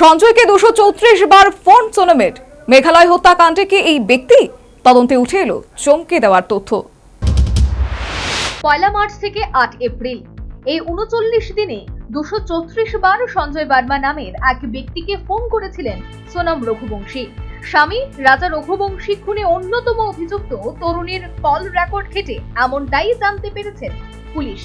সঞ্জয়কে দুশো চৌত্রিশ বার ফোন সোনমের। মেঘালয় হত্যাকাণ্ডে কি এই ব্যক্তি? তদন্তে উঠে এলো চমকে দেওয়ার তথ্য। পয়লা মার্চ থেকে আট এপ্রিল। এই উনচল্লিশ দিনে দুশো চৌত্রিশ বার সঞ্জয় বার্মা নামের এক ব্যক্তিকে ফোন করেছিলেন সোনাম রঘুবংশী। স্বামী রাজা রঘুবংশী খুনে অন্যতম অভিযুক্ত তরুণীর কল রেকর্ড ঘেটে এমনটাই জানতে পেরেছেন পুলিশ।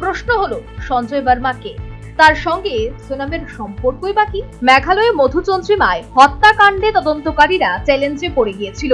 প্রশ্ন হলো, সঞ্জয় বার্মা কে? তার সঙ্গে সোনামের সম্পর্কই বা কি? মেঘালয়ে মধুচন্দ্রিমায় হত্যাকাণ্ডে তদন্তকারীরা চ্যালেঞ্জে পড়ে গিয়েছিল।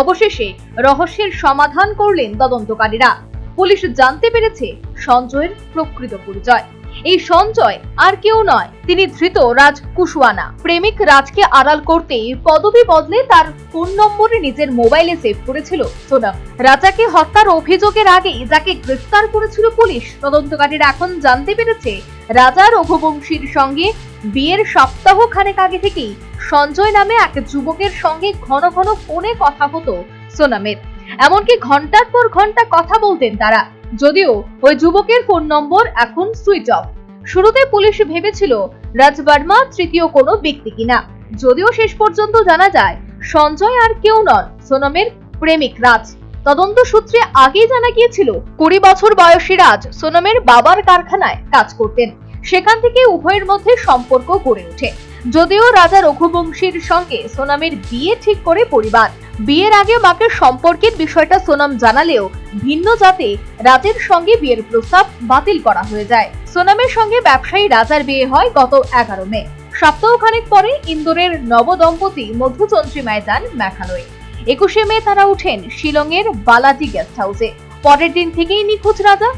অবশেষে রহস্যের সমাধান করলেন তদন্তকারীরা। পুলিশ জানতে পেরেছে সঞ্জয়ের প্রকৃত পরিচয়। এই সঞ্জয় আর কেউ নয়, তিনি ধৃত রাজ কুশওয়ানা। প্রেমিক রাজকে আড়াল করতে পদবি বদলে তার ফোন নম্বরে নিজের মোবাইলে সেভ করেছিল সোনাম। রাজাকে হত্যার অভিযোগের আগে যাকে গ্রেফতার করেছিল পুলিশ, তদন্তকারীরা এখন জানতে পেরেছে রাজা রঘুবংশীর সঙ্গে বিয়ের সপ্তাহ খানেক আগে থেকেই সঞ্জয় নামে এক যুবকের সঙ্গে ঘন ঘন ফোনে কথা হতো সোনামের। এমনকি ঘণ্টার পর ঘণ্টা কথা বলতেন তারা। যদিও ওই যুবকের ফোন নম্বর এখন সুইচ অফ। শুরুতে পুলিশ ভেবেছিল রাজ বার্মা তৃতীয় কোনো ব্যক্তি কিনা। যদিও শেষ পর্যন্ত জানা যায়, সঞ্জয় আর কেউ নন, সোনমের প্রেমিক রাজ। তদন্ত সূত্রে আগেই জানা গিয়েছিল, কুড়ি বছর বয়সী রাজ সোনমের বাবার কারখানায় কাজ করতেন। সেখান থেকে উভয়ের মধ্যে সম্পর্ক গড়ে ওঠে। যদিও রাজা রঘুবংশীর সঙ্গে সোনামের বিয়ে ঠিক করে পরিবার, বিয়ের আগে মাকে সম্পর্কের বিষয়টা সোনাম জানালেও ভিন্ন জাতে রাজের সঙ্গে বিয়ের প্রস্তাব বাতিল করা হয়ে যায়। সোনামের সঙ্গে ব্যবসায়ী রাজার বিয়ে হয় গত এগারো মে। সপ্তাহখানেক পরে ইন্দোরের নবদম্পতি মধুচন্দ্রিমায় যান মেঘালয়ে। একুশে মে তারা উঠেন শিলংয়ের বালাজি গেস্ট হাউসে পরের দিন থেকেই নিখোঁজ রাজা।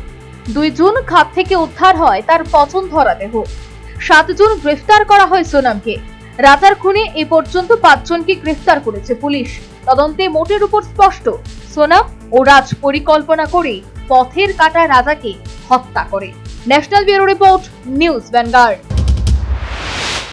দুই জুন খাত থেকে উদ্ধার হয় তার পচন ধরা দেহ। সাত জুন গ্রেফতার করা হয় সোনামকে। রাজার খুনে এ পর্যন্ত পাঁচজনকে গ্রেফতার করেছে পুলিশ। তদন্তে মোটের উপর স্পষ্ট, সোনাম ও রাজ পরিকল্পনা করে পথের কাটা রাজাকে হত্যা করে। National bureau report, news vanguard.